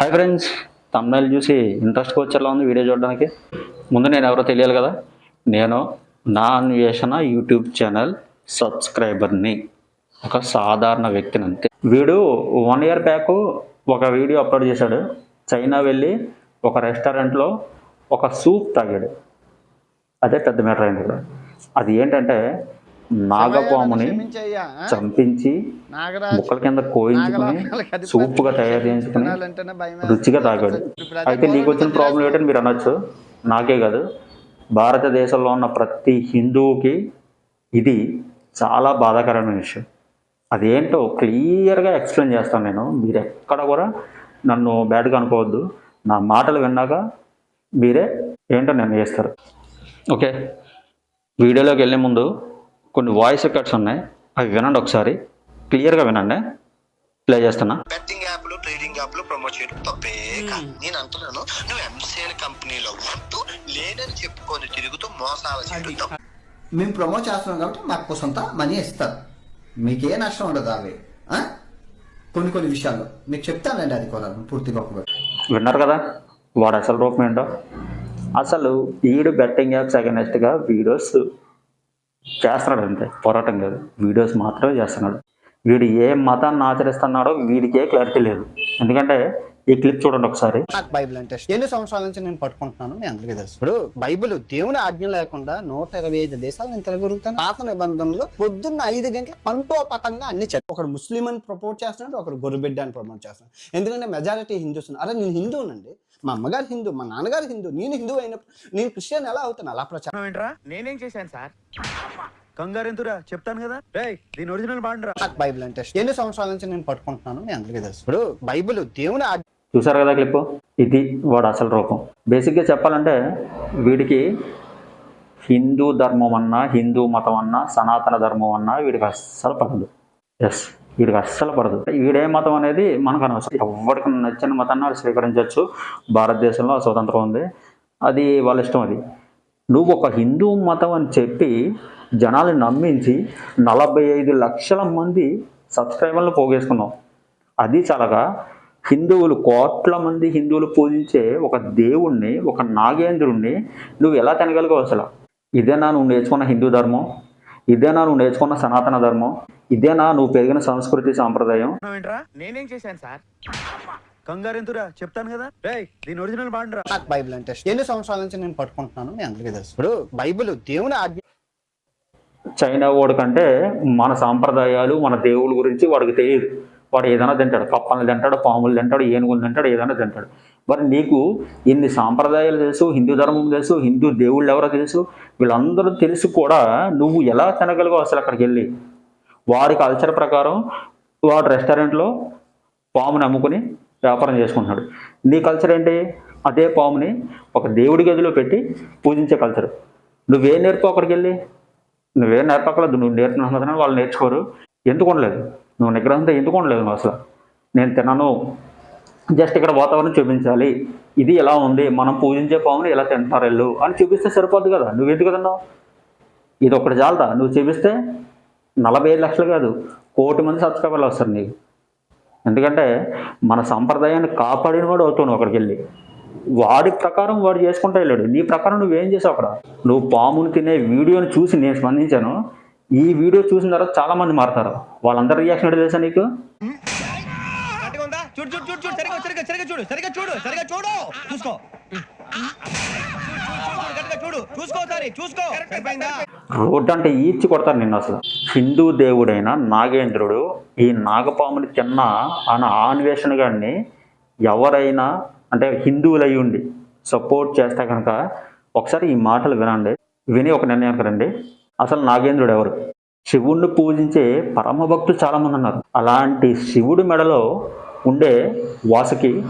Hi friends తమిళ చూసి ఇంట్రెస్ట్కి వచ్చేలా ఉంది వీడియో చూడడానికి. ముందు నేను ఎవరో తెలియాలి కదా? నేను నా అన్వేషణ యూట్యూబ్ ఛానల్ సబ్స్క్రైబర్ని ఒక సాధారణ వ్యక్తిని అంతే. వీడు వన్ ఇయర్ బ్యాక్ ఒక వీడియో అప్లోడ్ చేశాడు. చైనా వెళ్ళి ఒక రెస్టారెంట్లో ఒక సూప్ తాగాడు. అదే పెద్ద మ్యాటర్ అయింది అది ఏంటంటే నాగపాముని? చంపించి ముక్కల కింద కోయించుకుని అధిపతి. సూపుగా తయారు వేస్తుంది. రుచిగా తాగాడు. అయితే నీకు వచ్చిన ప్రాబ్లం ఏంటని మీరు అనొచ్చు. నాకే కాదు. భారతదేశంలో ఉన్న ప్రతి హిందువుకి ఇది చాలా బాధాకరమైన విషయం. అదేంటో క్లియర్గా ఎక్స్ప్లెయిన్ చేస్తాను నేను. మీరు ఎక్కడ కూడా నన్ను బ్యాడ్గా అనుకోవద్దు. నా మాటలు విన్నాక మీరే ఏంటో నేను చేస్తారు ఓకే? వీడియోలోకి వెళ్ళే ముందు కొన్ని వాయిస్ రికార్డ్స్ ఉన్నాయి. అవి వినండి ఒకసారి. క్లియర్గా వినండి. ప్లే చేస్తున్నా. బెట్టింగ్ యాప్లు ట్రేడింగ్ యాప్లు ప్రమోట్ చేయడం తప్పే కాదు. నేను అంటున్నాను నువ్వు ఎంసీఎల్ కంపెనీలో ఉంటూ లేనని చెప్పుకొని తిరుగుతూ మోసాలు చేయడం. మేము ప్రమోట్ చేస్తున్నాం కాబట్టి మాకు సొంత మనీ ఇస్తారు. మీకే నష్టం ఉండదు అవి? కొన్ని కొన్ని విషయాల్లో. మీకు చెప్తానండి అది కూడా పూర్తిగా ఒక విన్నారు కదా? వాడు అసలు రూపం ఏంటో? అసలు ఈడు బెట్టింగ్ యాప్స్ అగనెస్ట్గా వీడియోస్ చేస్తున్నాడు అంతే. పోరాటం కాదు. వీడియోస్ మాత్రమే చేస్తున్నాడు. వీడు ఏ మతాన్ని ఆచరిస్తున్నాడో వీడికే క్లారిటీ లేదు. ఎందుకంటే ఈ క్లిప్ చూడండి ఒకసారి. నాకు బైబిల్ అంటే. ఎన్ని సంవత్సరాల నుంచి నేను పట్టుకుంటున్నాను మీ అందరికీ తెలుసు. ఇప్పుడు బైబిల్ దేవుని ఆజ్ఞ లేకుండా నూట ఇరవై ఐదు దేశాలు నేను తిరగలుగుతాను పాత నిబంధనలు పొద్దున్న ఐదు గంటల పంటోపతంగా అన్ని చదివి ఒకడు ముస్లిం అని ప్రపోజ్ చేస్తున్నాడు ఒకడు గొర్రెబిడ్డ అని ప్రమోట్ చేస్తున్నాడు. ఎందుకంటే మెజారిటీ హిందూస్. అరే నేను హిందువునండి మా అమ్మగారు హిందూ మా నాన్నగారు హిందూ నేను హిందూ అయినప్పుడు నేను క్రిస్టియన్ ఎలా అవుతాను? అలా ప్రచారం. ఏంట్రా? నేనేం చేశాను సార్? కంగారు ఎందురా చెప్తాను కదా. దీని ఒరిజినల్ బాండ్రా నాకు బైబిల్ అంటే. ఎన్ని సంవత్సరాల నుంచి నేను పట్టుకుంటున్నాను మీ అందరికీ తెలుసు. ఇప్పుడు బైబిల్ దేవుని ఆజ్ఞ చూసారు కదా క్లిప్ ఇది వాడు అసలు రూపం. బేసిక్గా చెప్పాలంటే వీడికి హిందూ ధర్మం అన్నా హిందూ మతం అన్నా సనాతన ధర్మం అన్నా వీడికి అస్సలు పడదు. ఎస్ వీడికి అస్సలు పడదు. వీడే మతం అనేది మనకు అనవసరం. ఎవరికి నచ్చిన మతాన్ని వాళ్ళు స్వీకరించవచ్చు. భారతదేశంలో స్వతంత్రం ఉంది. అది వాళ్ళ ఇష్టం అది. నువ్వు ఒక హిందూ మతం అని చెప్పి జనాలు నమ్మించి నలభై ఐదు లక్షల మంది సబ్స్క్రైబర్లు పోగేసుకున్నావు. అది చాలగా హిందువులు కోట్ల మంది హిందువులు పూజించే ఒక దేవుణ్ణి ఒక నాగేంద్రుణ్ణి నువ్వు ఎలా తినగలిగావు అసలు? ఇదేనా నువ్వు నేర్చుకున్న హిందూ ధర్మం? ఇదేనా నువ్వు నేర్చుకున్న సనాతన ధర్మం? ఇదేనా నువ్వు పెరిగిన సంస్కృతి సాంప్రదాయం? ఏంట్రా నేనేం చేశాను సార్? కంగారు ఎందురా చెప్తాను కదా. దీని ఒరిజినల్ బాండ్రా నాకు బైబిల్ అంటే. ఎన్ని సంవత్సరాల నుంచి నేను పట్టుకుంటున్నాను మీ అందరికీ తెలుసు. ఇప్పుడు బైబిల్ దేవుని ఆజ్ఞ చైనా వాడు కంటే మన సాంప్రదాయాలు మన దేవుళ్ళ గురించి వాడికి తెలియదు. వాడు ఏదైనా తింటాడు కప్పలను తింటాడు పాములు తింటాడు ఏనుగులు తింటాడు ఏదైనా తింటాడు. మరి నీకు ఇన్ని సాంప్రదాయాలు తెలుసు హిందూ ధర్మం తెలుసు హిందూ దేవుళ్ళు ఎవరో తెలుసు వీళ్ళందరూ తెలుసు కూడా నువ్వు ఎలా తినగలిగో అసలు అక్కడికి వెళ్ళి? వాడి కల్చర్ ప్రకారం వాడు రెస్టారెంట్లో పాముని అమ్ముకుని వ్యాపారం చేసుకుంటున్నాడు. నీ కల్చర్ ఏంటి? అదే పాముని ఒక దేవుడి గదిలో పెట్టి పూజించే కల్చర్ నువ్వేం నేర్పు అక్కడికి వెళ్ళి? నువ్వేం నేర్పకలేదు నువ్వు నేర్చుకుంటున్నావు వాళ్ళు నేర్చుకోరు. ఎందుకు ఉండలేదు? నువ్వు నిగ్రహంతో ఎందుకు ఉండలేదు నువ్వు అసలు? నేను తినను. జస్ట్ ఇక్కడ వాతావరణం చూపించాలి. ఇది ఎలా ఉంది? మనం పూజించే పాముని ఎలా తింటున్నారు వెళ్ళు? అని చూపిస్తే సరిపోద్ది కదా. నువ్వు ఎందుకు తిన్నావు? ఇది ఒకటి చాలదా? నువ్వు చూపిస్తే నలభై ఐదు లక్షలు కాదు. కోటి మంది సబ్స్క్రైబర్లు వస్తారు నీకు. ఎందుకంటే మన సంప్రదాయాన్ని కాపాడిన వాడు అవుతావు అక్కడికి వెళ్ళి. వాడి ప్రకారం వాడు చేసుకుంటా వెళ్ళాడు. నీ ప్రకారం నువ్వేం చేసావు అక్కడ? నువ్వు పాముని తినే వీడియోని చూసి నేను స్పందించాను. ఈ వీడియో చూసిన తర్వాత చాలా మంది మారుతారు. వాళ్ళందరి రియాక్షన్ ఏంటో తెలుసా నీకు? చూడు చూడు చూసుకో చూడు రోడ్డు అంటే ఈడ్చి కొడతారు నిన్ను అసలు. హిందూ దేవుడైన నాగేంద్రుడు ఈ నాగపాముని తిన్న ఆయన ఆన్వేషణ గారిని ఎవరైనా అంటే హిందువులు అయి ఉండి సపోర్ట్ చేస్తే కనుక ఒకసారి ఈ మాటలు వినండి. విని ఒక నిర్ణయానికి రండి. అసలు నాగేంద్రుడు ఎవరు? శివుణ్ణి పూజించే పరమ భక్తులు చాలామంది ఉన్నారు. అలాంటి శివుడి మెడలో ఉండే వాసుకి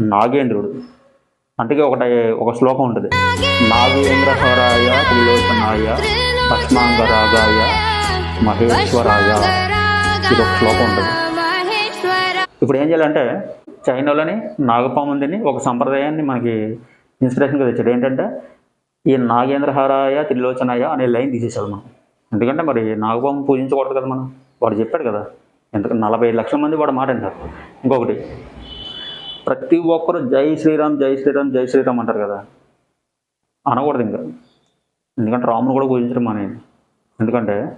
నాగేంద్రుడు. అందుకే ఒకటి ఒక శ్లోకం ఉంటుంది. నాగేంద్రహరాయ త్రిలోచనాయ పద్మాంగరాగాయ మహేశ్వరాయ. ఇది ఒక శ్లోకం ఉంటుంది. ఇప్పుడు ఏం చేయాలంటే చైనాలోని నాగపాముందిని ఒక సంప్రదాయాన్ని మనకి ఇన్స్పిరేషన్గా తెచ్చాడు. ఏంటంటే ఈ నాగేంద్రహారాయ త్రిలోచనాయ అనే లైన్ తీసేసాడు మనం. ఎందుకంటే మరి నాగబాబు పూజించకూడదు కదా మనం. వాడు చెప్పాడు కదా ఎందుకంటే నలభై లక్షల మంది వాడు మాట అంటారు. ఇంకొకటి ప్రతి ఒక్కరు జై శ్రీరామ్ జై శ్రీరామ్ జై శ్రీరామ్ అంటారు కదా. అనకూడదు ఇంకా. ఎందుకంటే రాముడు కూడా పూజించడం మానేది ఎందుకంటే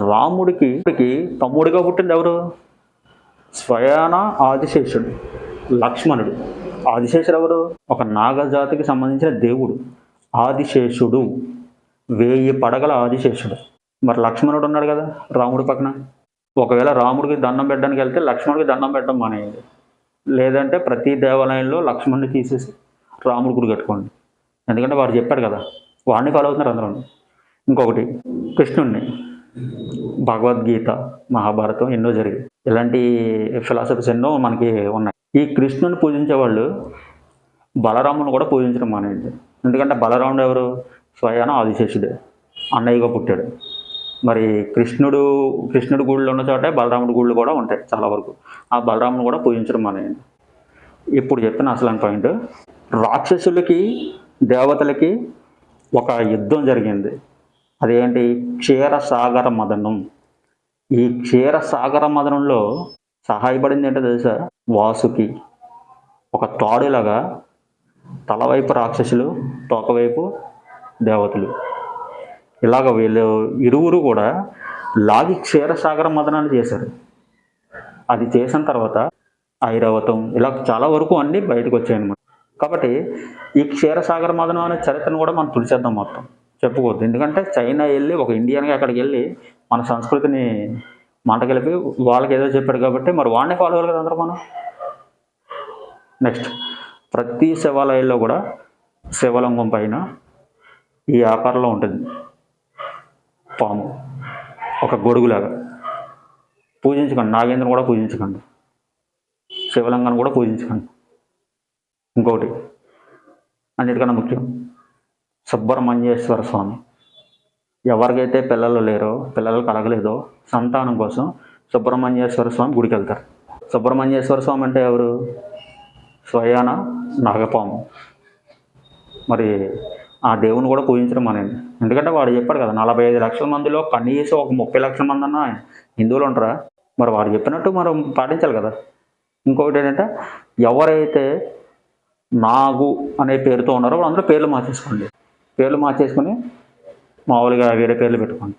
రాముడికి రాముడికి తమ్ముడిగా పుట్టింది ఎవరు? స్వయాన ఆదిశేషుడు లక్ష్మణుడు. ఆదిశేషుడు ఎవరు? ఒక నాగజాతికి సంబంధించిన దేవుడు. ఆదిశేషుడు. వేయి పడగల ఆదిశేషుడు. మరి లక్ష్మణుడు ఉన్నాడు కదా రాముడి పక్కన. ఒకవేళ రాముడికి దండం పెట్టడానికి వెళ్తే లక్ష్మణుడికి దండం పెట్టడం మానేయండి. లేదంటే ప్రతి దేవాలయంలో లక్ష్మణుని తీసేసి రాముడి గుడి కట్టుకోండి. ఎందుకంటే వాడు చెప్పాడు కదా వాడిని ఫాలో అవుతున్నారు అందరూ. ఇంకొకటి కృష్ణుణ్ణి భగవద్గీత మహాభారతం ఎన్నో జరిగాయి. ఇలాంటి ఫిలాసఫీస్ ఎన్నో మనకి ఉన్నాయి. ఈ కృష్ణుని పూజించే వాళ్ళు బలరాముని కూడా పూజించడం మానేయండి. ఎందుకంటే బలరాముడు ఎవరు? స్వయాన ఆదిశేషుడే. అన్నయ్యగా పుట్టాడు. మరి కృష్ణుడు కృష్ణుడు గుళ్ళు ఉన్న చోటే బలరాముడి గుళ్ళు కూడా ఉంటాయి చాలా వరకు. ఆ బలరాముని కూడా పూజించడం మానేయండి. ఇప్పుడు చెప్పిన అసలు పాయింట్. రాక్షసులకి దేవతలకి ఒక యుద్ధం జరిగింది. అదేంటి? క్షీరసాగర మదనం. ఈ క్షీరసాగర మదనంలో సహాయపడింది ఏంటో తెలుసా? వాసుకి. ఒక తాడులాగా తలవైపు రాక్షసులు తోకవైపు దేవతలు. ఇలాగ వీళ్ళు ఇరువురు కూడా లాగి క్షీరసాగర మదనాన్ని చేశారు. అది చేసిన తర్వాత ఐరావతం ఇలా చాలా వరకు అన్నీ బయటకు వచ్చాయి అన్నమాట. కాబట్టి ఈ క్షీరసాగర మదనం అనే చరిత్రను కూడా మనం తుడిచేద్దాం మొత్తం. చెప్పుకోవద్దు. ఎందుకంటే చైనా వెళ్ళి ఒక ఇండియన్గా అక్కడికి వెళ్ళి మన సంస్కృతిని మంటకెలిపి వాళ్ళకి ఏదో చెప్పాడు కాబట్టి మరి వాడిని ఫాలో అవ్వాలి కదా అందరూ మనం? నెక్స్ట్. ప్రతి శివాలయంలో కూడా శివలింగం పైన ఈ ఆకారంలో ఉంటుంది. పాము. ఒక గొడుగులాగా. పూజించకండి. నాగేంద్రం కూడా పూజించకండి. శివలింగాన్ని కూడా పూజించకండి. ఇంకొకటి. అన్నిటికన్నా ముఖ్యం. సుబ్రహ్మణ్యేశ్వర స్వామి. ఎవరికైతే పిల్లలు లేరో పిల్లలు కలగలేదో సంతానం కోసం సుబ్రహ్మణ్యేశ్వర స్వామి గుడికి వెళ్తారు సుబ్రహ్మణ్యేశ్వర స్వామి అంటే ఎవరు? స్వయాన నాగపాము. మరి ఆ దేవుని కూడా పూజించడం మానేయండి ఎందుకంటే వాడు చెప్పాడు కదా నలభై ఐదు లక్షల మందిలో కనీసం ఒక ముప్పై లక్షల మంది అన్న హిందువులు ఉంటారా మరి వాడు చెప్పినట్టు మనం పాటించాలి కదా. ఇంకొకటి ఏంటంటే ఎవరైతే నాగు అనే పేరుతో ఉన్నారో వాళ్ళందరూ పేర్లు మార్చేసుకోండి. పేర్లు మార్చేసుకొని మామూలుగా వేరే పేర్లు పెట్టుకోండి.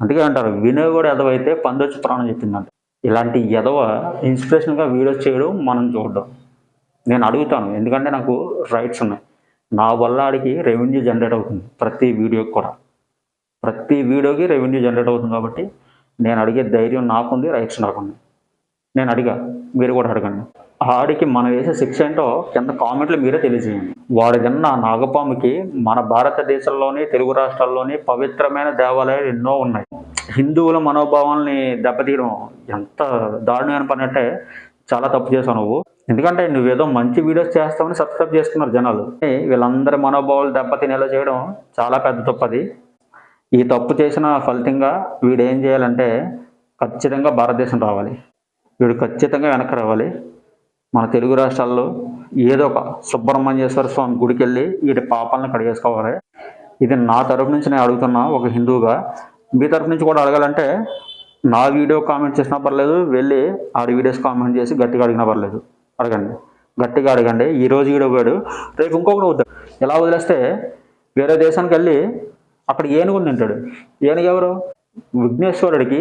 అందుకే అంటారు వినేవాడు ఎదవైతే పందొచ్చి ప్రాణం చెప్పిందంట. ఇలాంటి ఎదవ ఇన్స్పిరేషన్గా వీడియోస్ చేయడం మనం చూడడం. నేను అడుగుతాను. ఎందుకంటే నాకు రైట్స్ ఉన్నాయి. నా వల్ల ఆడికి రెవెన్యూ జనరేట్ అవుతుంది. ప్రతి వీడియోకి కూడా. ప్రతి వీడియోకి రెవెన్యూ జనరేట్ అవుతుంది కాబట్టి నేను అడిగే ధైర్యం నాకుంది రైట్స్ నాకుంది. నేను అడిగా. మీరు కూడా అడగండి. ఆడికి మనం వేసే శిక్ష ఏంటో కింద కామెంట్లు మీరే తెలియజేయండి. వాడు తిన్న నాగపాముకి మన భారతదేశంలోని తెలుగు రాష్ట్రాల్లోని పవిత్రమైన దేవాలయాలు ఎన్నో ఉన్నాయి. హిందువుల మనోభావాల్ని దెబ్బతీయడం ఎంత దారుణమైన పని అంటే చాలా తప్పు చేసావు నువ్వు. ఎందుకంటే నువ్వేదో మంచి వీడియోస్ చేస్తావని సబ్స్క్రైబ్ చేస్తున్నారు జనాలు. వీళ్ళందరి మనోభావాలు దెబ్బతినేలా చేయడం చాలా పెద్ద తప్పు అది ఈ తప్పు చేసిన ఫలితంగా వీడు ఏం చేయాలంటే ఖచ్చితంగా భారతదేశం రావాలి. వీడు ఖచ్చితంగా వెనక్కి రావాలి. మన తెలుగు రాష్ట్రాల్లో ఏదో ఒక సుబ్రహ్మణ్యేశ్వర స్వామి గుడికి వెళ్ళి వీటి పాపాలను కడిగేసుకోవాలి. ఇది నా తరపు నుంచి నేను అడుగుతున్నా ఒక హిందువుగా మీ తరపు నుంచి కూడా అడగాలంటే నా వీడియో కామెంట్ చేసినా పర్లేదు వెళ్ళి ఆడి వీడియోస్ కామెంట్ చేసి గట్టిగా అడిగినా పర్లేదు. అడగండి. గట్టిగా అడగండి. ఈ రోజు వీడియో రేపు ఇంకొకటి వద్దాడు ఎలా వదిలేస్తే వేరే దేశానికి వెళ్ళి అక్కడ ఏనుగుని తింటాడు. ఏనుగు ఎవరు? విఘ్నేశ్వరుడికి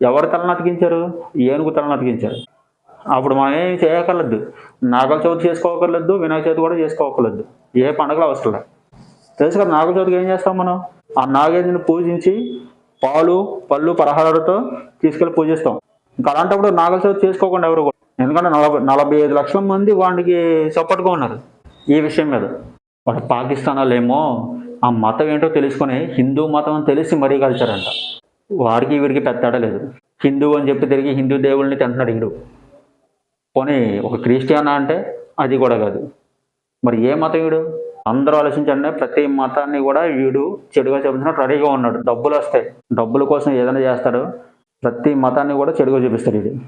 ఎవరు తలను అతికించారు? ఏనుగు తలను అతికించారు. అప్పుడు మనం ఏం చేయక్కర్లేదు. నాగల చవితి చేసుకోకర్లేదు వినాయక చవితి కూడా చేసుకోకర్లేదు ఏ పండుగలు అవసరం లేదు తెలుసు కదా నాగల చవితికి ఏం చేస్తాం మనం? ఆ నాగేంద్రుని పూజించి పాలు పళ్ళు పలహారాలతో తీసుకెళ్ళి పూజిస్తాం. ఇంకా అలాంటప్పుడు నాగల చవితి చేసుకోకుండా ఎవరు ఎందుకంటే నలభై నలభై ఐదు లక్షల మంది వాడికి సపోర్ట్గా ఉన్నారు ఈ విషయం మీద. వాడు పాకిస్తాన్ వాళ్ళు ఆ మతం ఏంటో తెలుసుకొని హిందూ మతం అని తెలిసి మరీ కలిచారంట వాడికి వీడికి పెద్ద లేదు. హిందూ అని చెప్పి తిరిగి హిందూ దేవుళ్ళని తింటున్నాడు వీడు పోనీ ఒక క్రిస్టియన్ అంటే అది కూడా కాదు. మరి ఏ మతం వీడు అందరూ ఆలోచించండి ప్రతి మతాన్ని కూడా వీడు చెడుగా చూపించినట్టు రెడీగా ఉన్నాడు. డబ్బులు వస్తాయి. డబ్బుల కోసం ఏదైనా చేస్తాడు. ప్రతి మతాన్ని కూడా చెడుగా చూపిస్తారు ఇది.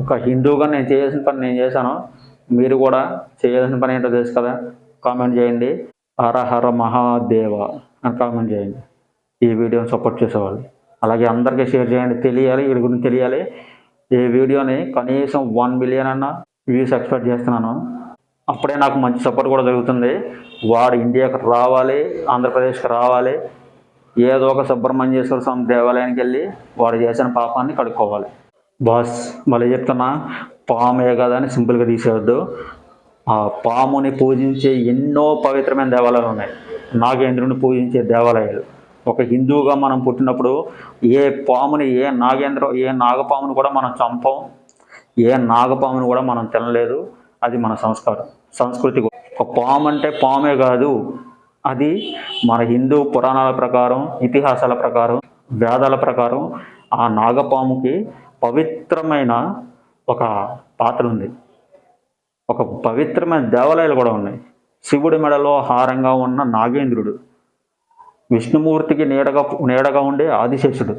ఒక హిందూగా నేను చేయాల్సిన పని నేను చేశాను. మీరు కూడా చేయాల్సిన పని ఏంటో తెలుసు కదా? కామెంట్ చేయండి. హర హర మహాదేవ అని కామెంట్ చేయండి. ఈ వీడియోని సపోర్ట్ చేసేవాళ్ళు. అలాగే అందరికీ షేర్ చేయండి. తెలియాలి వీడి గురించి తెలియాలి. ఈ వీడియోని కనీసం వన్ మిలియన్ అన్న వ్యూస్ ఎక్స్పెక్ట్ చేస్తున్నాను. అప్పుడే నాకు మంచి సపోర్ట్ కూడా జరుగుతుంది. వాడు ఇండియాకి రావాలి ఆంధ్రప్రదేశ్కి రావాలి. ఏదో ఒక సుబ్రహ్మణ్యేశ్వర స్వామి దేవాలయానికి వెళ్ళి వాడు చేసిన పాపాన్ని కడుక్కోవాలి. బాస్ మళ్ళీ చెప్తున్నా పామే కదా అని సింపుల్గా తీసేవద్దు ఆ పాముని పూజించే ఎన్నో పవిత్రమైన దేవాలయాలు ఉన్నాయి. నాగేంద్రుని పూజించే దేవాలయాలు. ఒక హిందువుగా మనం పుట్టినప్పుడు ఏ పాముని ఏ నాగేంద్ర ఏ నాగపాముని కూడా మనం చంపం. ఏ నాగపాముని కూడా మనం తినలేదు. అది మన సంస్కారం. సంస్కృతి ఒక పాము అంటే పామే కాదు. అది మన హిందూ పురాణాల ప్రకారం ఇతిహాసాల ప్రకారం వేదాల ప్రకారం ఆ నాగపాముకి పవిత్రమైన ఒక పాత్ర ఉంది. ఒక పవిత్రమైన దేవాలయాలు కూడా ఉన్నాయి. శివుడి మెడలో హారంగా ఉన్న నాగేంద్రుడు విష్ణుమూర్తికి నీడగా నీడగా ఉండే ఆదిశేషుడు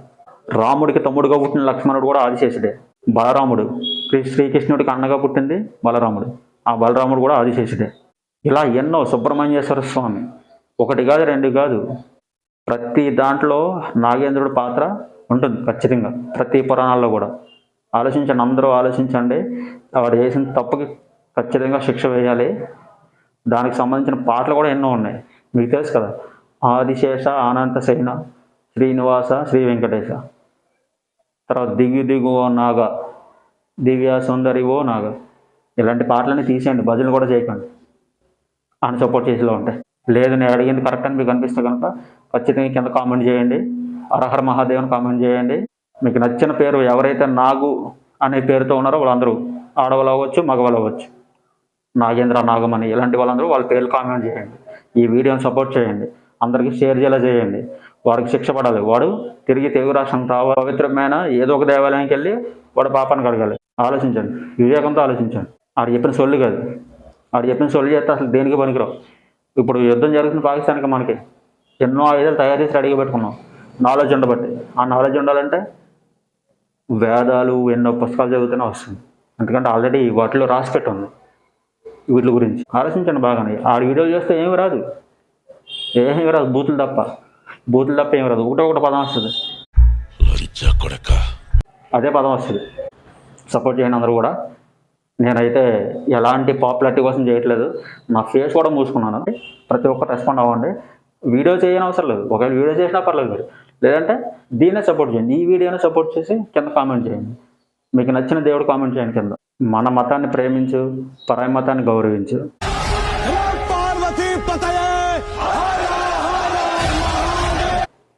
రాముడికి తమ్ముడుగా పుట్టిన లక్ష్మణుడు కూడా ఆదిశేషుడే. బలరాముడు శ్రీ శ్రీకృష్ణుడికి అన్నగా పుట్టింది బలరాముడు. ఆ బలరాముడు కూడా ఆదిశేషుడే. ఇలా ఎన్నో సుబ్రహ్మణ్యేశ్వర స్వామి ఒకటి కాదు రెండు కాదు. ప్రతి దాంట్లో నాగేంద్రుడి పాత్ర ఉంటుంది ఖచ్చితంగా. ప్రతి పురాణాల్లో కూడా. ఆలోచించండి అందరూ ఆలోచించండి. వాడు చేసిన తప్పుకి ఖచ్చితంగా శిక్ష వేయాలి. దానికి సంబంధించిన పాటలు కూడా ఎన్నో ఉన్నాయి. మీకు తెలుసు కదా ఆదిశేష అనంత సేన శ్రీనివాస శ్రీ వెంకటేశ. తర్వాత దిగు దిగు ఓ నాగ దివ్య సుందరి ఓ నాగ. ఇలాంటి పాటలన్నీ తీసేయండి భజనలు కూడా చేయకండి. అని సపోర్ట్ చేసేలా ఉంటాయి. లేదు నేను అడిగింది కరెక్ట్ అని మీకు అనిపిస్తే కనుక ఖచ్చితంగా కింద కామెంట్ చేయండి. అర్హర్ మహాదేవ్ని కామెంట్ చేయండి. మీకు నచ్చిన పేరు ఎవరైతే నాగు అనే పేరుతో ఉన్నారో వాళ్ళందరూ ఆడవాళ్ళు అవ్వచ్చు మగవాళ్ళు అవ్వచ్చు. నాగేంద్ర నాగమణి ఇలాంటి వాళ్ళందరూ వాళ్ళ పేర్లు కామెంట్ చేయండి. ఈ వీడియోని సపోర్ట్ చేయండి. అందరికీ షేర్ చేయాలి చేయండి. వాడికి శిక్ష పడాలి. వాడు తిరిగి తెలుగు రాష్ట్రం రావాలి. పవిత్రమైన ఏదో ఒక దేవాలయానికి వెళ్ళి వాడు పాపాన్ని కడగాలి. ఆలోచించండి. వివేకంతో ఆలోచించండి. ఆడు చెప్పిన సొల్లు కాదు. ఆడు చెప్పిన సొల్లు చేస్తే అసలు దేనికి పనికిరావు? ఇప్పుడు యుద్ధం జరుగుతున్న పాకిస్తాన్కి మనకి ఎన్నో ఆయుధాలు తయారు చేసి రెడీగా పెట్టుకున్నాం. నాలెడ్జ్ ఉండబట్టి. ఆ నాలెడ్జ్ ఉండాలంటే వేదాలు ఎన్నో పుస్తకాలు చదివితేనే వస్తుంది. ఎందుకంటే ఆల్రెడీ వాటిలో రాసి పెట్టి ఉంది వీటి గురించి ఆలోచించండి బాగానే. ఆ వీడియోలు చేస్తే ఏమి రాదు. ఏమీ రాదు. బూతులు తప్ప. బూతులు తప్ప ఏమి రాదు. ఒకటే ఒకటి పదం వస్తుంది. అదే పదం వస్తుంది. సపోర్ట్ చేయండి అందరూ కూడా. నేనైతే ఎలాంటి పాపులారిటీ కోసం చేయట్లేదు. నా ఫేస్ కూడా మూసుకున్నాను. ప్రతి ఒక్కరు రెస్పాండ్ అవ్వండి. వీడియో చేయని అవసరం లేదు. ఒకవేళ వీడియో చేసినా పర్లేదు మీరు. లేదంటే దీన్నే సపోర్ట్ చేయండి. ఈ వీడియోని సపోర్ట్ చేసి కింద కామెంట్ చేయండి. మీకు నచ్చిన దేవుడు కామెంట్ చేయండి కింద. మన మతాన్ని ప్రేమించు పరాయి మతాన్ని గౌరవించు.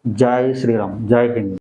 జై శ్రీరామ్. జై హింద్.